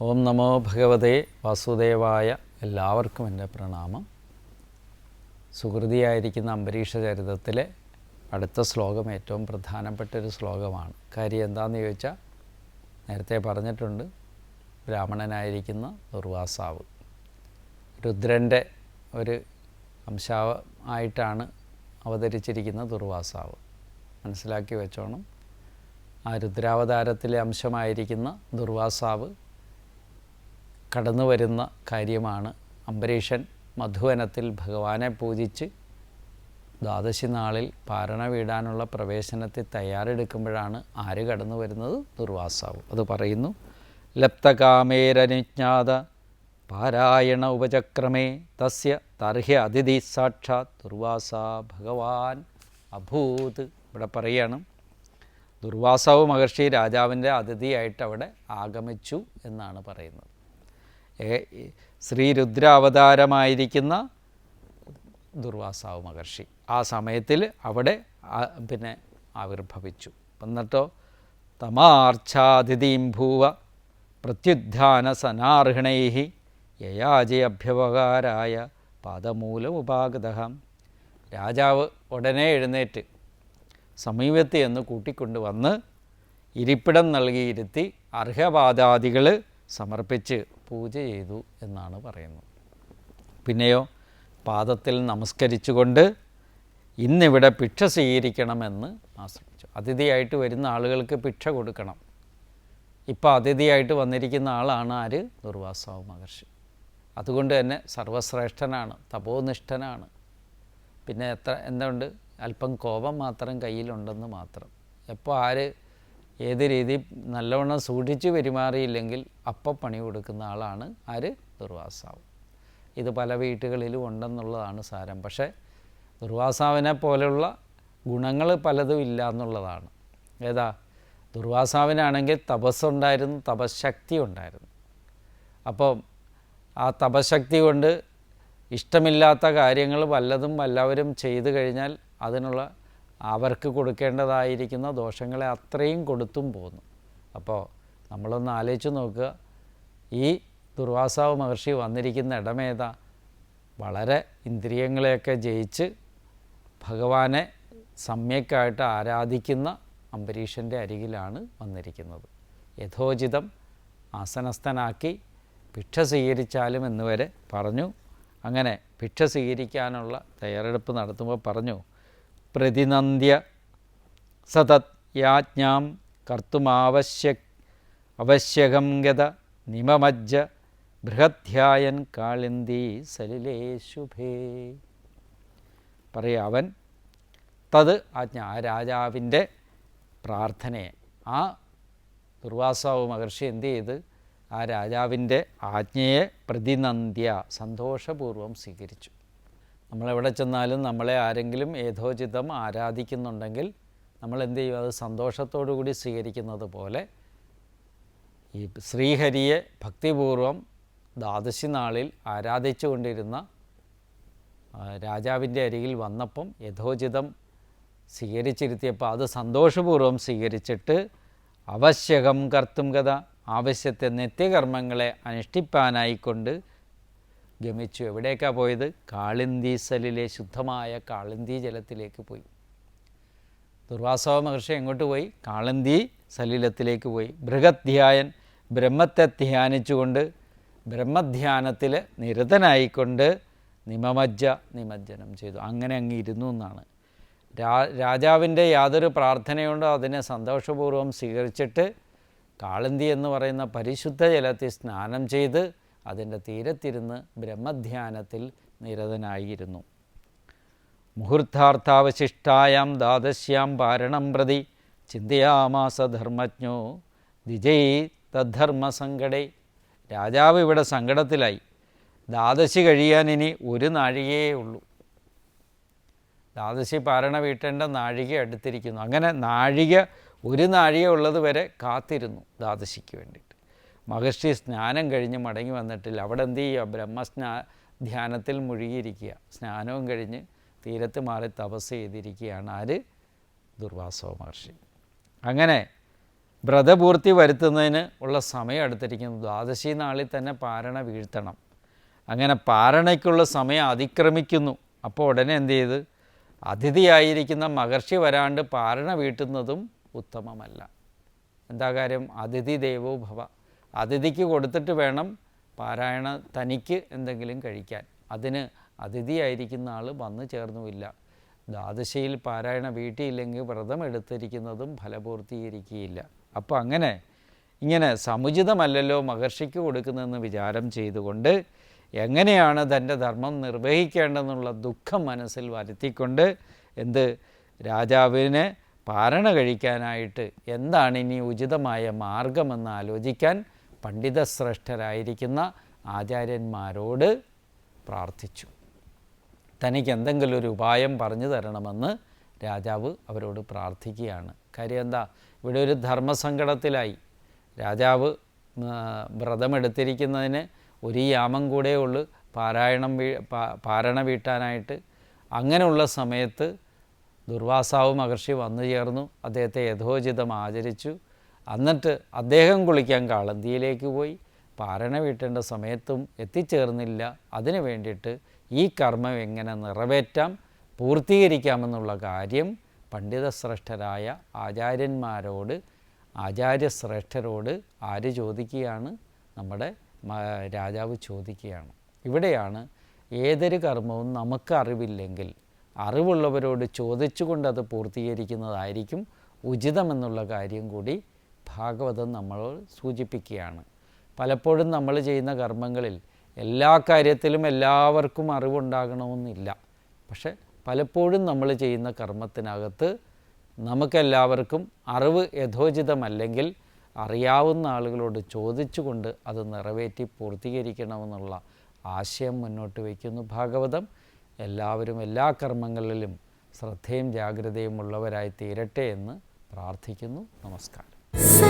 ഓം നമോ ഭഗവതേ വാസുദേവായ എല്ലാവർക്കും എന്റെ പ്രണാമം. സുഹൃതിയായിരിക്കുന്ന അംബരീഷ ചരിതത്തിലെ അടുത്ത ശ്ലോകം ഏറ്റവും പ്രധാനപ്പെട്ട ഒരു ശ്ലോകമാണ്. കാര്യം എന്താണെന്ന് ചോദിച്ചാൽ നേരത്തെ പറഞ്ഞിട്ടുണ്ട് ബ്രാഹ്മണനായിരിക്കുന്ന ദുർവാസാവ്. രുദ്രന്റെ ഒരു അംശാവ ആയിട്ടാണ് അവതരിച്ചിരിക്കുന്ന ദുർവാസാവ്. മനസ്സിലാക്കി വെച്ചോണം. ആ രുദ്രാവതാരത്തിലെ അംശമായിരിക്കുന്ന ദുർവാസാവ് കടന്നു വരുന്ന കാര്യമാണ്. അംബരീഷൻ മധുവനത്തിൽ ഭഗവാനെ പൂജിച്ച് ദ്വാദശി നാളിൽ പാരണ വീടാനുള്ള പ്രവേശനത്തെ തയ്യാറെടുക്കുമ്പോഴാണ് ആര് കടന്നു വരുന്നത്? ദുർവാസാവ്. അത് പറയുന്നു ലപ്തകാമേരനുജ്ഞാത പാരായണ ഉപചക്രമേ തസ്യ തർഹ്യ അതിഥി സാക്ഷാത് ദുർവാസ ഭഗവാൻ അഭൂത്. ഇവിടെ പറയാണ് ദുർവാസാവ് മഹർഷി രാജാവിന്റെ അതിഥിയായിട്ട് അവിടെ ആഗമിച്ചു എന്നാണ് പറയുന്നത്. ഏ- ശ്രീരുദ്ര അവതാരമായിരിക്കുന്ന ദുർവാസാവ് മഹർഷി ആ സമയത്തിൽ അവിടെ പിന്നെ ആവിർഭവിച്ചു. എന്നിട്ടോ തമാർച്ഛാതിഥീം ഭൂവ പ്രത്യുദ്ധാന സനാർഹണൈ യയാജയഭ്യവകാരായ അഭ്യവകാരായ ഉപാഗതഹം രാജാവ് ഉടനെ എഴുന്നേറ്റ് സമീപത്ത് എന്ന് കൂട്ടിക്കൊണ്ടുവന്ന് ഇരിപ്പിടം നൽകിയിരുത്തി അർഹപാദാദികൾ സമർപ്പിച്ച് പൂജ ചെയ്തു എന്നാണ് പറയുന്നത്. പിന്നെയോ പാദത്തിൽ നമസ്കരിച്ചുകൊണ്ട് ഇന്നിവിടെ ഭിക്ഷ സ്വീകരിക്കണമെന്ന് ആശ്രമിച്ചു അതിഥിയായിട്ട് വരുന്ന ആളുകൾക്ക് ഭിക്ഷ കൊടുക്കണം. ഇപ്പോൾ അതിഥിയായിട്ട് വന്നിരിക്കുന്ന ആളാണ് ആര്? ദുർവാസാവ് മഹർഷി. അതുകൊണ്ട് തന്നെ സർവശ്രേഷ്ഠനാണ് തപോനിഷ്ഠനാണ്. പിന്നെ എത്ര എന്തുണ്ട്? അല്പം കോപം മാത്രം കയ്യിലുണ്ടെന്ന് മാത്രം. എപ്പോൾ ആര് ഏത് രീതി നല്ലവണ്ണം സൂക്ഷിച്ച് പെരുമാറിയില്ലെങ്കിൽ അപ്പം പണി കൊടുക്കുന്ന ആളാണ് ആര്? ദുർവാസാവ്. ഇത് പല വീട്ടുകളിലും ഉണ്ടെന്നുള്ളതാണ് സാരം. പക്ഷേ ദുർവാസാവിനെ പോലെയുള്ള ഗുണങ്ങൾ പലതും ഇല്ല എന്നുള്ളതാണ്. ഏതാ? ദുർവാസാവിനാണെങ്കിൽ തപസ്സുണ്ടായിരുന്നു തപശക്തി ഉണ്ടായിരുന്നു. അപ്പം ആ തപശക്തി കൊണ്ട് ഇഷ്ടമില്ലാത്ത കാര്യങ്ങൾ വല്ലതും വല്ലവരും ചെയ്തു കഴിഞ്ഞാൽ അതിനുള്ള അവർക്ക് കൊടുക്കേണ്ടതായിരിക്കുന്ന ദോഷങ്ങളെ അത്രയും കൊടുത്തും പോന്നു. അപ്പോൾ നമ്മളൊന്ന് ആലോചിച്ച് നോക്കുക. ഈ ദുർവാസാവ് മഹർഷി വന്നിരിക്കുന്ന ഇടമേതാ? വളരെ ഇന്ദ്രിയങ്ങളെയൊക്കെ ജയിച്ച് ഭഗവാനെ സമ്യക്കായിട്ട് ആരാധിക്കുന്ന അംബരീഷന്റെ അരികിലാണ് വന്നിരിക്കുന്നത്. യഥോചിതം ആസനസ്ഥനാക്കി ഭിക്ഷ സ്വീകരിച്ചാലും എന്നുവരെ പറഞ്ഞു. അങ്ങനെ ഭിക്ഷ സ്വീകരിക്കാനുള്ള തയ്യാറെടുപ്പ് നടത്തുമ്പോൾ പറഞ്ഞു പ്രതിനന്ദ്യ സതത് യാജ്ഞാം കർത്തുമാവശ്യ അവശ്യകം ഗത നിമമജ്ജ ബൃഹധ്യായൻ കാളിന്തി സലിലേ ശുഭേ. പറയുക അവൻ തത് ആജ്ഞ ആ രാജാവിന്റെ പ്രാർത്ഥനയെ. ആ ദുർവാസാവ് മഹർഷി എന്ത് ചെയ്ത്? ആ രാജാവിന്റെ ആജ്ഞയെ പ്രതിനന്ദ്യ സന്തോഷപൂർവം സ്വീകരിച്ചു. നമ്മളെവിടെ ചെന്നാലും നമ്മളെ ആരെങ്കിലും യഥോചിതം ആരാധിക്കുന്നുണ്ടെങ്കിൽ നമ്മൾ എന്ത് ചെയ്യും? അത് സന്തോഷത്തോടു കൂടി സ്വീകരിക്കുന്നത് പോലെ ഈ ശ്രീഹരിയെ ഭക്തിപൂർവം ദ്വാദശി നാളിൽ ആരാധിച്ചു കൊണ്ടിരുന്ന രാജാവിന്റെ അരികിൽ വന്നപ്പം യഥോചിതം സ്വീകരിച്ചിരുത്തിയപ്പോൾ അത് സന്തോഷപൂർവം സ്വീകരിച്ചിട്ട് അവശ്യകം കർത്തും കഥ ആവശ്യത്തെ നിത്യകർമ്മങ്ങളെ അനുഷ്ഠിപ്പാനായിക്കൊണ്ട് ഗമിച്ചു. എവിടേക്കാണ് പോയത്? കാളിന്തീസലിലെ ശുദ്ധമായ കാളിന്തി ജലത്തിലേക്ക് പോയി. ദുർവാസവ മഹർഷി എങ്ങോട്ട് പോയി? കാളന്തി സലിലത്തിലേക്ക് പോയി. ബൃഹധ്യായൻ ബ്രഹ്മത്തെ ധ്യാനിച്ചുകൊണ്ട് ബ്രഹ്മധ്യാനത്തിൽ നിരതനായിക്കൊണ്ട് നിമമജ്ജ നിമജ്ജനം ചെയ്തു. അങ്ങനെ അങ്ങ് ഇരുന്നു എന്നാണ്. രാജാവിന്റെ യാതൊരു പ്രാർത്ഥനയുണ്ടോ അതിനെ സന്തോഷപൂർവം സ്വീകരിച്ചിട്ട് കാളന്തി എന്ന് പറയുന്ന പരിശുദ്ധ ജലത്തിൽ സ്നാനം ചെയ്ത് അതിന്റെ തീരത്തിരുന്ന് ബ്രഹ്മധ്യാനത്തിൽ നിരതനായിരുന്നു. മുഹൂർത്താർത്ഥാവശിഷ്ടായാം ദ്വാദശ്യാം പാരണം പ്രതി ചിന്തയാമാസ ധർമ്മജ്ഞോ ദ്വിജയ് തദ്ധർമ്മസങ്കടേ. രാജാവ് ഇവിടെ സങ്കടത്തിലായി. ദ്വാദശി കഴിയാൻ ഇനി ഒരു നാഴികയേ ഉള്ളൂ. ദ്വാദശി പാരണ വീട്ടേണ്ട നാഴിക അടുത്തിരിക്കുന്നു. അങ്ങനെ നാഴിക ഒരു നാഴിക ഉള്ളത് വരെ കാത്തിരുന്നു ദ്വാദശിക്ക് വേണ്ടിയിട്ട് മഹർഷി സ്നാനം കഴിഞ്ഞ് മടങ്ങി വന്നിട്ടില്ല. അവിടെ എന്ത് ചെയ്യുക ബ്രഹ്മസ്നാ ധ്യാനത്തിൽ മുഴുകിയിരിക്കുക സ്നാനവും കഴിഞ്ഞ് തീരത്ത് മാറി തപസ് ചെയ്തിരിക്കുകയാണ് ആര്? ദുർവാസവ മഹർഷി. അങ്ങനെ വ്രതപൂർത്തി വരുത്തുന്നതിന് ഉള്ള സമയം അടുത്തിരിക്കുന്നു. ദ്വാദശി നാളിൽ തന്നെ പാരണ വീഴ്ത്തണം. അങ്ങനെ പാരണയ്ക്കുള്ള സമയം അതിക്രമിക്കുന്നു. അപ്പോൾ ഉടനെ എന്ത് ചെയ്ത്? അതിഥിയായിരിക്കുന്ന മഹർഷി വരാണ്ട് പാരണ വീട്ടുന്നതും ഉത്തമമല്ല. എന്താ കാര്യം? അതിഥി ദേവോ ഭവ. അതിഥിക്ക് കൊടുത്തിട്ട് വേണം പാരായണ തനിക്ക് എന്തെങ്കിലും കഴിക്കാൻ. അതിന് അതിഥിയായിരിക്കുന്ന ആൾ വന്നു ചേർന്നുമില്ല. ദ്വാദശയിൽ പാരായണ വീട്ടിയില്ലെങ്കിൽ വ്രതം എടുത്തിരിക്കുന്നതും ഫലപൂർത്തീകരിക്കുകയില്ല. അപ്പോൾ അങ്ങനെ ഇങ്ങനെ സമുചിതമല്ലല്ലോ മഹർഷിക്ക് കൊടുക്കുന്നതെന്ന് വിചാരം ചെയ്തുകൊണ്ട് എങ്ങനെയാണ് തന്റെ ധർമ്മം നിർവഹിക്കേണ്ടതെന്നുള്ള ദുഃഖം മനസ്സിൽ വരുത്തിക്കൊണ്ട് എന്ത് രാജാവിന് പാരണ കഴിക്കാനായിട്ട് എന്താണ് ഇനി ഉചിതമായ മാർഗമെന്ന് ആലോചിക്കാൻ പണ്ഡിതശ്രേഷ്ഠരായിരിക്കുന്ന ആചാര്യന്മാരോട് പ്രാർത്ഥിച്ചു. തനിക്ക് എന്തെങ്കിലും ഒരു ഉപായം പറഞ്ഞു തരണമെന്ന് രാജാവ് അവരോട് പ്രാർത്ഥിക്കുകയാണ്. കാര്യം എന്താ? ഇവിടെ ഒരു ധർമ്മസങ്കടത്തിലായി. രാജാവ് വ്രതമെടുത്തിരിക്കുന്നതിന് ഒരു യാമം കൂടെ ഉള്ളു. പാരായണം വീ പാരണ വീട്ടാനായിട്ട്. അങ്ങനെയുള്ള സമയത്ത് ദുർവാസാവ് മഹർഷി വന്നു ചേർന്നു. അദ്ദേഹത്തെ യഥോചിതം ആചരിച്ചു. എന്നിട്ട് അദ്ദേഹം കുളിക്കാൻ കാളന്തിയിലേക്ക് പോയി. പാരണ വീട്ടേണ്ട സമയത്തും എത്തിച്ചേർന്നില്ല. അതിനു വേണ്ടിയിട്ട് ഈ കർമ്മം എങ്ങനെ നിറവേറ്റാം പൂർത്തീകരിക്കാമെന്നുള്ള കാര്യം പണ്ഡിതശ്രേഷ്ഠരായ ആചാര്യന്മാരോട് ആചാര്യശ്രേഷ്ഠരോട് ആര് ചോദിക്കുകയാണ് നമ്മുടെ രാജാവ് ചോദിക്കുകയാണ്. ഇവിടെയാണ് ഏതൊരു കർമ്മവും നമുക്ക് അറിവില്ലെങ്കിൽ അറിവുള്ളവരോട് ചോദിച്ചുകൊണ്ട് അത് പൂർത്തീകരിക്കുന്നതായിരിക്കും ഉചിതമെന്നുള്ള കാര്യം കൂടി ഭാഗവതം നമ്മൾ സൂചിപ്പിക്കുകയാണ്. പലപ്പോഴും നമ്മൾ ചെയ്യുന്ന കർമ്മങ്ങളിൽ എല്ലാ കാര്യത്തിലും എല്ലാവർക്കും അറിവുണ്ടാകണമെന്നില്ല. പക്ഷെ പലപ്പോഴും നമ്മൾ ചെയ്യുന്ന കർമ്മത്തിനകത്ത് നമുക്കെല്ലാവർക്കും അറിവ് യഥോചിതമല്ലെങ്കിൽ അറിയാവുന്ന ആളുകളോട് ചോദിച്ചുകൊണ്ട് അത് നിറവേറ്റി പൂർത്തീകരിക്കണമെന്നുള്ള ആശയം മുന്നോട്ട് വയ്ക്കുന്നു ഭാഗവതം. എല്ലാവരും എല്ലാ കർമ്മങ്ങളിലും ശ്രദ്ധയും ജാഗ്രതയും ഉള്ളവരായി തീരട്ടെ എന്ന് പ്രാർത്ഥിക്കുന്നു. നമസ്കാരം. 三